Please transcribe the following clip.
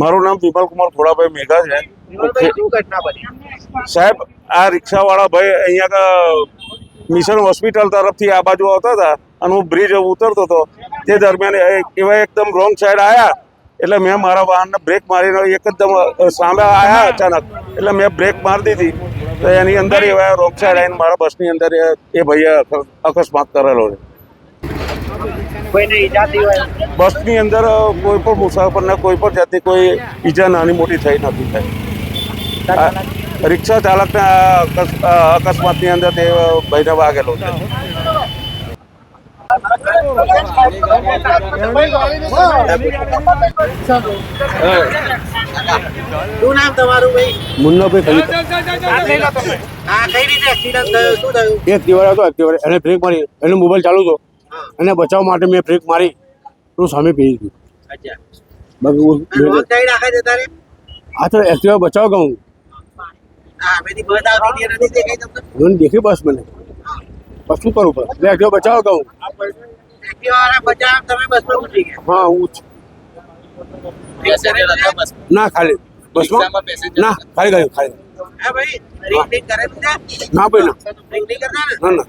મારું નામ વિમલ કુમાર થોડાભાઈ મેઘા છે. સાહેબ આ રિક્ષાવાળા ભાઈ અહીંયા મિશન હોસ્પિટલ તરફથી આ બાજુ આવતા હતા અને હું બ્રિજ ઉતરતો હતો. તે દરમિયાન એવા એકદમ રોંગ સાઈડ આવ્યા એટલે મેં મારા વાહનને બ્રેક મારીને એકદમ સામે આવ્યા અચાનક. એટલે મેં બ્રેક મારી દીધી. તો એની અંદર એવા રોંગ સાઈડ આવીને મારા બસની અંદર એ એ ભાઈએ અકસ્માત કરેલો છે. કોઈને ઈજા થઈ હોય? બસની અંદર કોઈ પણ મુસાફરને કોઈ પણ જાતની કોઈ ઈજા નાની મોટી થઈ નથી થઈ રિક્ષા ચાલકને અકસ્માતની અંદર તે ભાઈને વાગેલો છે. શું નામ તમારું ભાઈ? મુન્નાભાઈ કઈ રીતે એક્સિડન્ટ થયો? શું થયું? એક દિવાળ હતો એક દિવાળ એને બ્રેક મારી એનો મોબાઈલ ચાલુ હતો. એને બચાવવા માટે મેં બ્રેક મારી તો સામે પી. ગયું હું તો એક્ટિવા બચાવ તમને? મને દેખી બસ મને. બસ શું કરું પણ? એટલે એક્ટિવા બચાવ બચાવ ગયા? હા હું ના ખાલી. બસમાં ના ખાલી ગયું ખાલી ના ભાઈ ના. રિંગ નહીં કરતા ને? ના ના.